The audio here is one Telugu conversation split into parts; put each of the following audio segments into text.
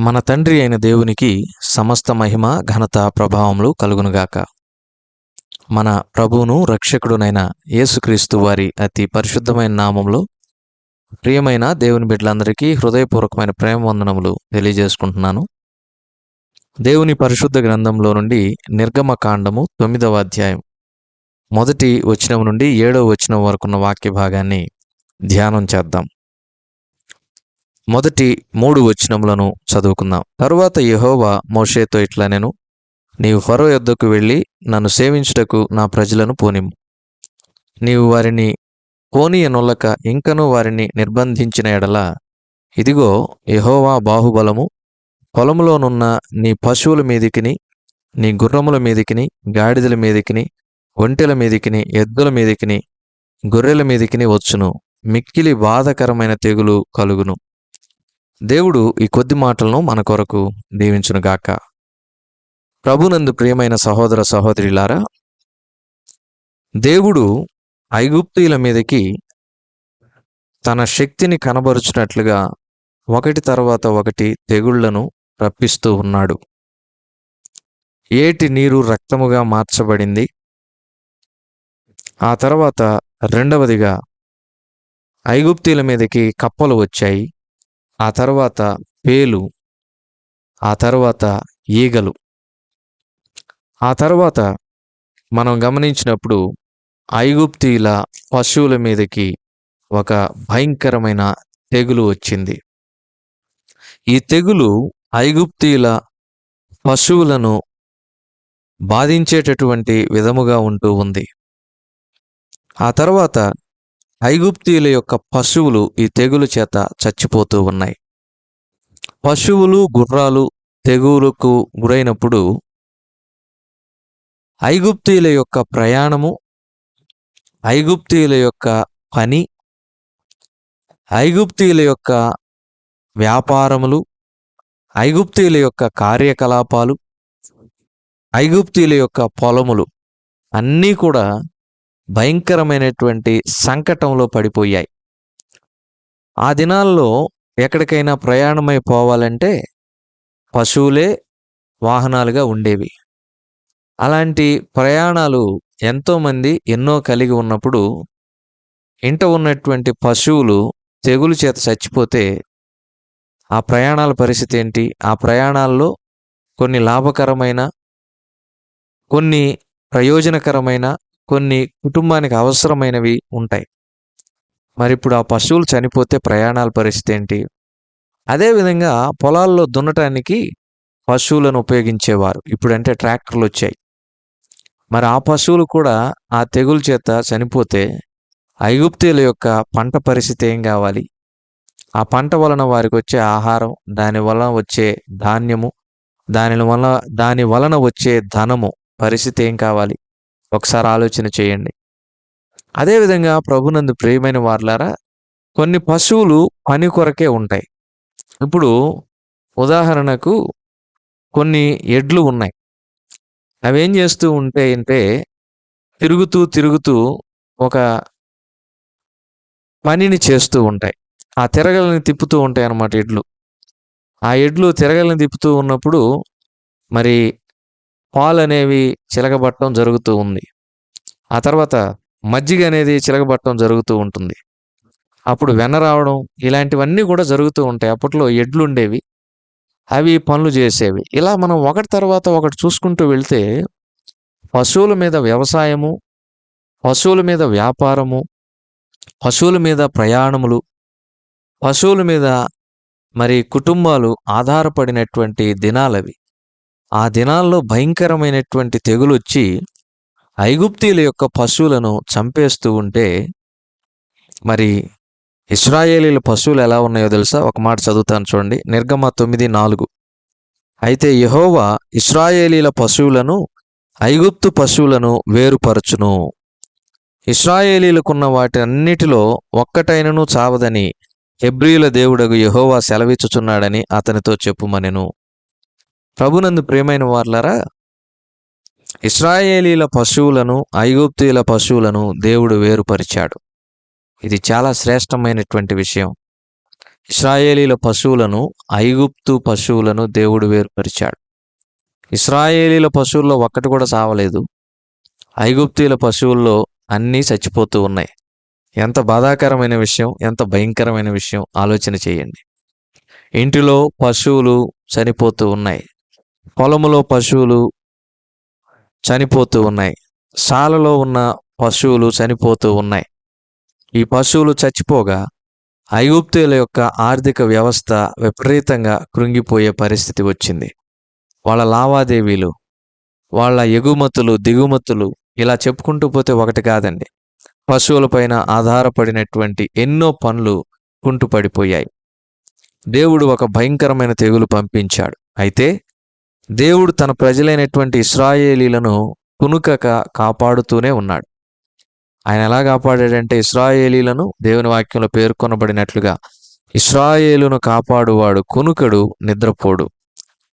మన తండ్రి అయిన దేవునికి సమస్త మహిమ ఘనత ప్రభావములు కలుగునుగాక. మన ప్రభువును రక్షకుడునైన యేసుక్రీస్తు వారి అతి పరిశుద్ధమైన నామంలో ప్రియమైన దేవుని బిడ్డలందరికీ హృదయపూర్వకమైన ప్రేమ వందనములు తెలియజేసుకుంటున్నాను. దేవుని పరిశుద్ధ గ్రంథంలో నుండి నిర్గమ కాండము తొమ్మిదవ అధ్యాయం. మొదటి వచనం నుండి ఏడవ వచనం వరకున్న వాక్య భాగాన్ని ధ్యానం చేద్దాం. మొదటి మూడు వచనములను చదువుకుందాం. తరువాత యహోవా మోషేతో ఇట్లా నేను నీవు ఫరో యొద్దకు వెళ్ళి నన్ను సేవించుటకు నా ప్రజలను పోనిము నీవు వారిని పోనీయనొల్లక ఇంకనూ వారిని నిర్బంధించిన ఎడల ఇదిగో యహోవా బాహుబలము పొలములోనున్న నీ పశువుల మీదికిని నీ గుర్రముల మీదికిని గాడిదల మీదికిని ఒంటెల మీదికిని ఎద్దుల మీదికిని గొర్రెల మీదికిని వచ్చును. మిక్కిలి బాధకరమైన తెగులు కలుగును. దేవుడు ఈ కొద్ది మాటలను మన కొరకు దీవించునుగాక. ప్రభునందు ప్రియమైన సహోదర సహోదరిలారా దేవుడు ఐగుప్తీయుల మీదకి తన శక్తిని కనబరుచినట్లుగా ఒకటి తర్వాత ఒకటి తెగుళ్ళను రప్పిస్తూ ఉన్నాడు. ఏటి నీరు రక్తముగా మార్చబడింది? ఆ తర్వాత రెండవదిగా ఐగుప్తీల మీదకి కప్పలు వచ్చాయి. ఆ తర్వాత పేలు ఆ తర్వాత ఈగలు. ఆ తర్వాత మనం గమనించినప్పుడు ఐగుప్తీల పశువుల మీదకి ఒక భయంకరమైన తెగులు వచ్చింది. ఈ తెగులు ఐగుప్తీల పశువులను బాధించేటటువంటి విధముగా ఉంటూ ఉంది. ఆ తర్వాత ఐగుప్తీయుల యొక్క పశువులు ఈ తెగులు చేత చచ్చిపోతూ ఉన్నాయి. పశువులు గుర్రాలు తెగులకు గురైనప్పుడు ఐగుప్తీయుల యొక్క ప్రయాణము ఐగుప్తీయుల యొక్క పని ఐగుప్తీయుల యొక్క వ్యాపారములు ఐగుప్తీయుల యొక్క కార్యకలాపాలు ఐగుప్తీయుల యొక్క పొలములు అన్నీ కూడా భయంకరమైనటువంటి సంకటంలో పడిపోయాయి. ఆ దినాల్లో ఎక్కడికైనా ప్రయాణమై పోవాలంటే పశువులే వాహనాలుగా ఉండేవి. అలాంటి ప్రయాణాలు ఎంతోమంది ఎన్నో కలిగి ఉన్నప్పుడు ఇంట ఉన్నటువంటి పశువులు తెగులు చేత చచ్చిపోతే ఆ ప్రయాణాల పరిస్థితి ఏంటి? ఆ ప్రయాణాల్లో కొన్ని లాభకరమైన కొన్ని ప్రయోజనకరమైన కొన్ని కుటుంబానికి అవసరమైనవి ఉంటాయి. మరి ఇప్పుడు ఆ పశువులు చనిపోతే ప్రయాణాల పరిస్థితి ఏంటి? అదేవిధంగా పొలాల్లో దున్నటానికి పశువులను ఉపయోగించేవారు. ఇప్పుడంటే ట్రాక్టర్లు వచ్చాయి. మరి ఆ పశువులు కూడా ఆ తెగులు చేత చనిపోతే ఐగుప్తీల యొక్క పంట పరిస్థితి ఏం కావాలి? ఆ పంట వలన వారికి వచ్చే ఆహారం దాని వలన వచ్చే ధాన్యము దాని వలన దాని వలన వచ్చే ధనము పరిస్థితి ఏం కావాలి? ఒకసారి ఆలోచన చేయండి. అదేవిధంగా ప్రభునందు ప్రియమైన వార్లారా కొన్ని పశువులు పని కొరకే ఉంటాయి. ఇప్పుడు ఉదాహరణకు కొన్ని ఎడ్లు ఉన్నాయి. అవి ఏం చేస్తూ ఉంటే అంటే తిరుగుతూ తిరుగుతూ ఒక పనిని చేస్తూ ఉంటాయి. ఆ తిరగలని తిప్పుతూ ఉంటాయి అన్నమాట ఎడ్లు. ఆ ఎడ్లు తిరగలని తిప్పుతూ ఉన్నప్పుడు మరి పాలు అనేవి చిలకబట్టడం జరుగుతూ ఉంది. ఆ తర్వాత మజ్జిగ అనేది చిలకబట్టడం జరుగుతూ ఉంటుంది. అప్పుడు వెన్న రావడం ఇలాంటివన్నీ కూడా జరుగుతూ ఉంటాయి. అప్పట్లో ఎడ్లు ఉండేవి అవి పనులు చేసేవి. ఇలా మనం ఒకటి తర్వాత ఒకటి చూసుకుంటూ వెళ్తే పశువుల మీద వ్యవసాయము పశువుల మీద వ్యాపారము పశువుల మీద ప్రయాణములు పశువుల మీద మరి కుటుంబాలు ఆధారపడినటువంటి దినాలవి. ఆ దినాల్లో భయంకరమైనటువంటి తెగులు వచ్చి ఐగుప్తీల యొక్క పశువులను చంపేస్తూ ఉంటే మరి ఇస్రాయేలీల పశువులు ఎలా ఉన్నాయో తెలుసా? ఒక మాట చదువుతాను చూడండి. నిర్గమ తొమ్మిది నాలుగు. అయితే యహోవా ఇస్రాయేలీల పశువులను ఐగుప్తు పశువులను వేరుపరచును. ఇస్రాయేలీలకున్న వాటి అన్నిటిలో ఒక్కటైనను చావదని హెబ్రియుల దేవుడగు యహోవా సెలవిచ్చుచున్నాడని అతనితో చెప్పుమనెను. ప్రభునందు ప్రియమైన వార్లరా ఇస్రాయేలీల పశువులను ఐగుప్తీయుల పశువులను దేవుడు వేరుపరిచాడు. ఇది చాలా శ్రేష్టమైనటువంటి విషయం. ఇస్రాయేలీల పశువులను ఐగుప్తు పశువులను దేవుడు వేరుపరిచాడు. ఇస్రాయేలీల పశువుల్లో ఒక్కటి కూడా సావలేదు. ఐగుప్తీయుల పశువుల్లో అన్నీ చచ్చిపోతూ ఉన్నాయి. ఎంత బాధాకరమైన విషయం ఎంత భయంకరమైన విషయం ఆలోచన చేయండి. ఇంటిలో పశువులు చనిపోతూ ఉన్నాయి. పొలములో పశువులు చనిపోతూ ఉన్నాయి. శాలలో ఉన్న పశువులు చనిపోతూ ఉన్నాయి. ఈ పశువులు చచ్చిపోగా ఐగుప్తుల యొక్క ఆర్థిక వ్యవస్థ విపరీతంగా కృంగిపోయే పరిస్థితి వచ్చింది. వాళ్ళ లావాదేవీలు వాళ్ళ ఎగుమతులు దిగుమతులు ఇలా చెప్పుకుంటూ పోతే ఒకటి కాదండి. పశువులపైన ఆధారపడినటువంటి ఎన్నో పనులు కుంటుపడిపోయాయి. దేవుడు ఒక భయంకరమైన తెగులు పంపించాడు. అయితే దేవుడు తన ప్రజలైనటువంటి ఇస్రాయేలీలను కునుకక కాపాడుతూనే ఉన్నాడు. ఆయన ఎలా కాపాడాడంటే ఇస్రాయేలీలను దేవుని వాక్యంలో పేర్కొనబడినట్లుగా ఇస్రాయేలును కాపాడువాడు కునుకడు నిద్రపోడు.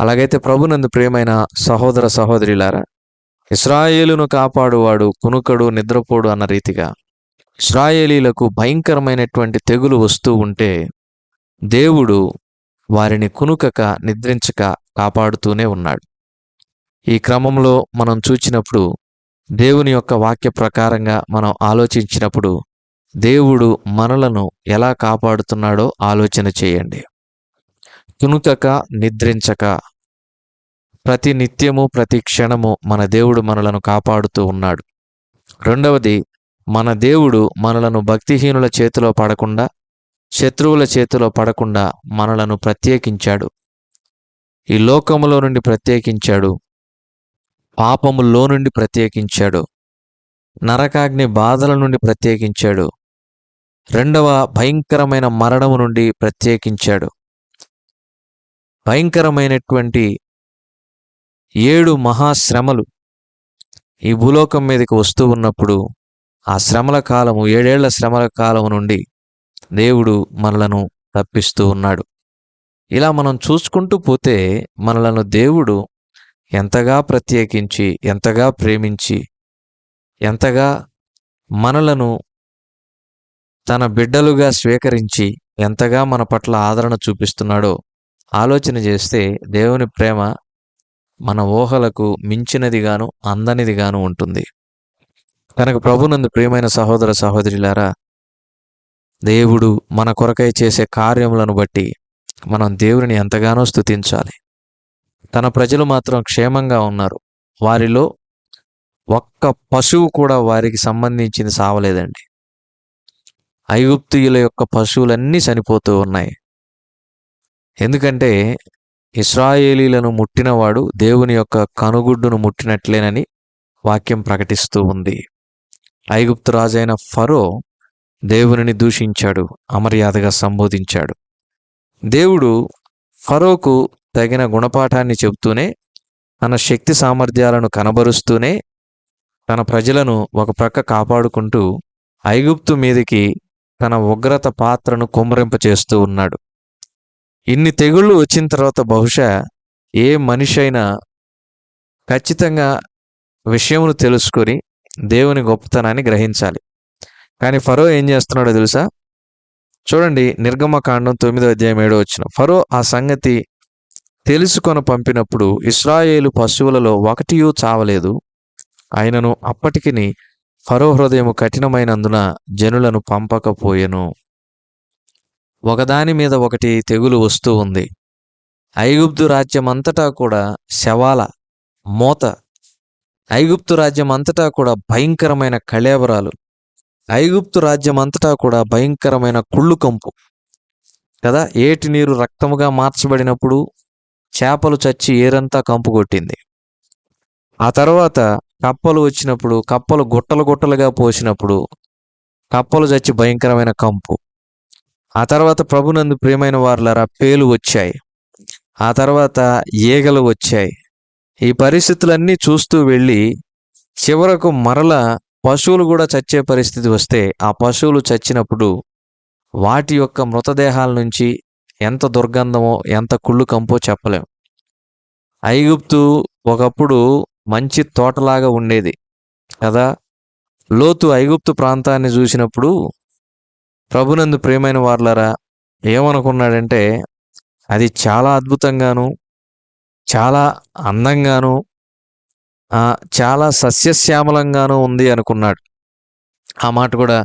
అలాగైతే ప్రభునందు ప్రేమైన సహోదర సహోదరిలారా ఇస్రాయేలును కాపాడువాడు కునుకడు నిద్రపోడు అన్న రీతిగా ఇస్రాయేలీలకు భయంకరమైనటువంటి తెగులు వస్తూ ఉంటే దేవుడు వారిని కునుకక నిద్రించక కాపాడుతూనే ఉన్నాడు. ఈ క్రమంలో మనం చూచినప్పుడు దేవుని యొక్క వాక్య ప్రకారంగా మనం ఆలోచించినప్పుడు దేవుడు మనలను ఎలా కాపాడుతున్నాడో ఆలోచన చేయండి. కునుకక నిద్రించక ప్రతి నిత్యము ప్రతి క్షణము మన దేవుడు మనలను కాపాడుతూ ఉన్నాడు. రెండవది మన దేవుడు మనలను భక్తిహీనుల చేతిలో పడకుండా శత్రువుల చేతిలో పడకుండా మనలను ప్రత్యేకించాడు. ఈ లోకములో నుండి ప్రత్యేకించాడు. పాపములో నుండి ప్రత్యేకించాడు. నరకాగ్ని బాధల నుండి ప్రత్యేకించాడు. రెండవ భయంకరమైన మరణము నుండి ప్రత్యేకించాడు. భయంకరమైనటువంటి ఏడు మహాశ్రమలు ఈ భూలోకం మీదకి వస్తూ ఉన్నప్పుడు ఆ శ్రమల కాలము ఏడేళ్ళ శ్రమల కాలము నుండి దేవుడు మనలను తప్పిస్తూ ఉన్నాడు. ఇలా మనం చూసుకుంటూ పోతే మనలను దేవుడు ఎంతగా ప్రత్యేకించి ఎంతగా ప్రేమించి ఎంతగా మనలను తన బిడ్డలుగా స్వీకరించి ఎంతగా మన పట్ల ఆదరణ చూపిస్తున్నాడో ఆలోచన చేస్తే దేవుని ప్రేమ మన ఊహలకు మించినదిగాను అందనిదిగాను ఉంటుంది. కనుక ప్రభునందు ప్రియమైన సహోదర సహోదరులారా దేవుడు మన కొరకై చేసే కార్యములను బట్టి మనం దేవుడిని ఎంతగానో స్తుతించాలి. తన ప్రజలు మాత్రం క్షేమంగా ఉన్నారు. వారిలో ఒక్క పశువు కూడా వారికి సంబంధించింది సావలేదండి. ఐగుప్తియుల యొక్క పశువులన్నీ చనిపోతూ ఉన్నాయి. ఎందుకంటే ఇస్రాయేలీలను ముట్టినవాడు దేవుని యొక్క కనుగుడ్డును ముట్టినట్లేనని వాక్యం ప్రకటిస్తూ ఉంది. ఐగుప్తు రాజైన ఫరో దేవునిని దూషించాడు అమర్యాదగా సంబోధించాడు. దేవుడు ఫరోకు తగిన గుణపాఠాన్ని చెబుతూనే తన శక్తి సామర్థ్యాలను కనబరుస్తూనే తన ప్రజలను ఒక ప్రక్క కాపాడుకుంటూ ఐగుప్తు మీదకి తన ఉగ్రత పాత్రను కుమ్మరింపచేస్తూ ఉన్నాడు. ఇన్ని తెగుళ్ళు వచ్చిన తర్వాత బహుశా ఏ మనిషి అయినా ఖచ్చితంగా విషయమును తెలుసుకొని దేవుని గొప్పతనాన్ని గ్రహించాలి. కానీ ఫరో ఏం చేస్తున్నాడో తెలుసా? చూడండి నిర్గమకాండం తొమ్మిదో అధ్యాయం ఏడో వచ్చిన. ఫరో ఆ సంగతి తెలుసుకొని పంపినప్పుడు ఇస్రాయేలు పశువులలో ఒకటియూ చావలేదు. ఆయనను అప్పటికిని ఫరో హృదయము కఠినమైనందున జనులను పంపకపోయెను. ఒకదాని మీద ఒకటి తెగులు వస్తూ ఉంది. ఐగుప్తు రాజ్యం అంతటా కూడా శవాల మోత ఐగుప్తు రాజ్యం అంతటా కూడా భయంకరమైన కళేబరాలు. ఐగుప్తు రాజ్యం అంతటా కూడా భయంకరమైన కుళ్ళు కంపు. కదా ఏటి నీరు రక్తముగా మార్చబడినప్పుడు చేపలు చచ్చి ఏరంతా కంపు కొట్టింది. ఆ తర్వాత కప్పలు వచ్చినప్పుడు కప్పలు గుట్టలు గుట్టలుగా పోసినప్పుడు కప్పలు చచ్చి భయంకరమైన కంపు. ఆ తర్వాత ప్రభునందు ప్రియమైన వారులారా పేలు వచ్చాయి. ఆ తర్వాత ఈగలు వచ్చాయి. ఈ పరిస్థితులన్నీ చూస్తూ వెళ్ళి చివరకు మరల పశువులు కూడా చచ్చే పరిస్థితి వస్తే ఆ పశువులు చచ్చినప్పుడు వాటి యొక్క మృతదేహాల నుంచి ఎంత దుర్గంధమో ఎంత కుళ్ళు కంపో చెప్పలేం. ఐగుప్తు ఒకప్పుడు మంచి తోటలాగా ఉండేది కదా? లోతు ఐగుప్తు ప్రాంతాన్ని చూసినప్పుడు ప్రభునందు ప్రేమైన వార్లరా ఏమనుకున్నాడంటే అది చాలా అద్భుతంగాను చాలా అందంగాను చాలా సస్యశ్యామలంగాను ఉంది అనుకున్నాడు. ఆ మాట కూడా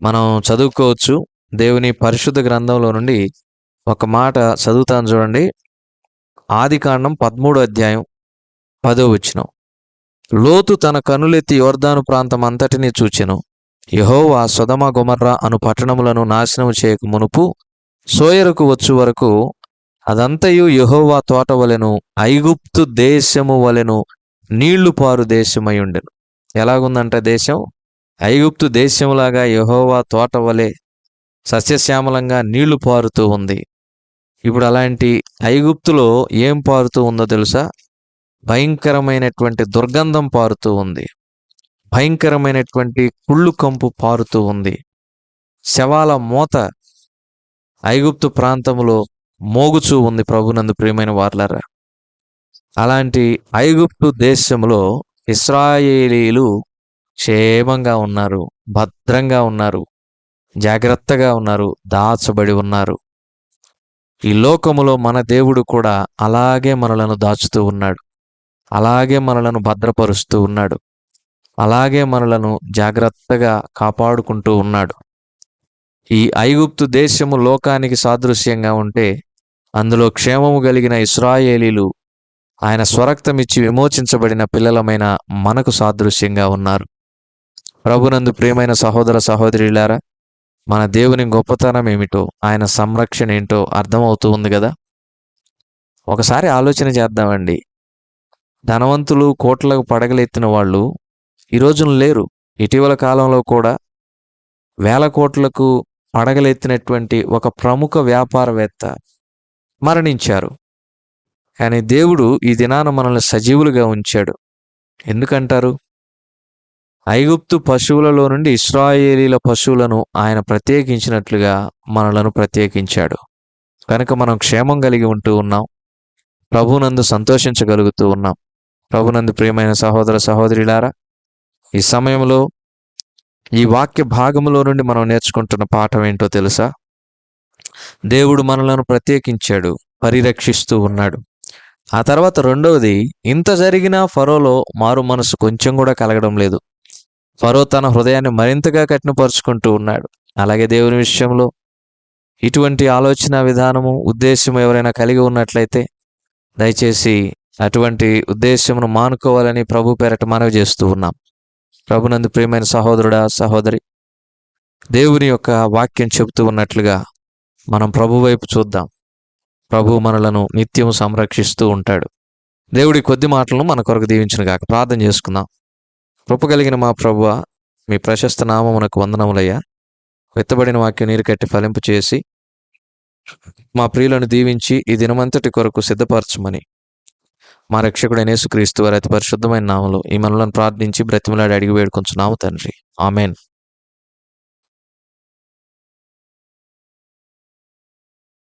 మనం చదువుకోవచ్చు. దేవుని పరిశుద్ధ గ్రంథంలో నుండి ఒక మాట చదువుతాను చూడండి. ఆది కాండం పదమూడో అధ్యాయం పదో వచ్చిన. లోతు తన కనులెత్తి యోర్దాను ప్రాంతం అంతటినీ చూచెను. యహోవా సొదమ గుమర్రా అను పట్టణములను నాశనము చేయక మునుపు సోయరుకు వచ్చు వరకు అదంతయు యహోవా తోట వలెను ఐగుప్తు దేశము వలెను నీళ్ళు పారు దేశమై ఉండెను. ఎలాగుందంటే దేశం? ఐగుప్తు దేశంలాగా యహోవా తోట వలె సస్యశ్యామలంగా నీళ్ళు పారుతూ ఉంది. ఇప్పుడు అలాంటి ఐగుప్తులో ఏం పారుతూ ఉందో తెలుసా? భయంకరమైనటువంటి దుర్గంధం పారుతూ ఉంది. భయంకరమైనటువంటి కుళ్ళు కంపు పారుతూ ఉంది. శవాల మూత ఐగుప్తు ప్రాంతంలో మోగుచూ ఉంది ప్రభునందు ప్రియమైన వార్లరా. అలాంటి ఐగుప్తు దేశంలో ఇస్రాయేలీలు క్షేమంగా ఉన్నారు భద్రంగా ఉన్నారు జాగ్రత్తగా ఉన్నారు దాచబడి ఉన్నారు. ఈ లోకములో మన దేవుడు కూడా అలాగే మనలను దాచుతూ ఉన్నాడు. అలాగే మనలను భద్రపరుస్తూ ఉన్నాడు. అలాగే మనలను జాగ్రత్తగా కాపాడుకుంటూ ఉన్నాడు. ఈ ఐగుప్తు దేశము లోకానికి సాదృశ్యంగా ఉంటే అందులో క్షేమము కలిగిన ఇస్రాయేలీలు ఆయన స్వరక్తమిచ్చి విమోచించబడిన పిల్లలమైన మనకు సాదృశ్యంగా ఉన్నారు. ప్రభునందు ప్రియమైన సహోదర సహోదరులారా మన దేవుని గొప్పతనం ఏమిటో ఆయన సంరక్షణ ఏంటో అర్థమవుతూ ఉంది కదా? ఒకసారి ఆలోచన చేద్దామండి. ధనవంతులు కోట్లకు పడగలెత్తిన వాళ్ళు ఈ రోజున లేరు. ఇటీవల కాలంలో కూడా వేల కోట్లకు పడగలెత్తినటువంటి ఒక ప్రముఖ వ్యాపారవేత్త మరణించారు. కానీ దేవుడు ఈ దినాన మనల్ని సజీవులుగా ఉంచాడు. ఎందుకంటారు? ఐగుప్తు పశువులలో నుండి ఇస్రాయేలీల పశువులను ఆయన ప్రత్యేకించినట్లుగా మనలను ప్రత్యేకించాడు. కనుక మనం క్షేమం కలిగి ఉంటూ ఉన్నాం. ప్రభునందు సంతోషించగలుగుతూ ఉన్నాం. ప్రభునందు ప్రియమైన సహోదర సహోదరిలారా ఈ సమయంలో ఈ వాక్య భాగములో నుండి మనం నేర్చుకుంటున్న పాఠం ఏంటో తెలుసా? దేవుడు మనలను ప్రత్యేకించాడు పరిరక్షిస్తూ ఉన్నాడు. ఆ తర్వాత రెండవది ఇంత జరిగినా ఫరోలో మారు మనసు కొంచెం కూడా కలగడం లేదు. ఫరో తన హృదయాన్ని మరింతగా కఠినపరుచుకుంటూ ఉన్నాడు. అలాగే దేవుని విషయంలో ఇటువంటి ఆలోచన విధానము ఉద్దేశం ఎవరైనా కలిగి ఉన్నట్లయితే దయచేసి అటువంటి ఉద్దేశమును మానుకోవాలని ప్రభు పేరట మనవి చేస్తూ ఉన్నాం. ప్రభునందు ప్రియమైన సహోదరుడా సహోదరి దేవుని యొక్క వాక్యం చెబుతూ ఉన్నట్లుగా మనం ప్రభు వైపు చూద్దాం. ప్రభు మనలను నిత్యం సంరక్షిస్తూ ఉంటాడు. దేవుడి కొద్ది మాటలను మన కొరకు దీవించిన గాక. ప్రార్థన చేసుకుందాం. కృప కలిగిన మా ప్రభువ మీ ప్రశస్త నామమునకు వందనములయ్యా. వెత్తబడిన వాక్యం నీరు కట్టి ఫలింపు చేసి మా ప్రియులను దీవించి ఈ దినమంతటి కొరకు సిద్ధపరచమని. మా రక్షకుడైన యేసుక్రీస్తు వారి అతి పరిశుద్ధమైన నామలో ఈ మనలను ప్రార్థించి బ్రతిమలాడి అడిగి వేడుకొంచున్నాము తండ్రి. ఆమెన్.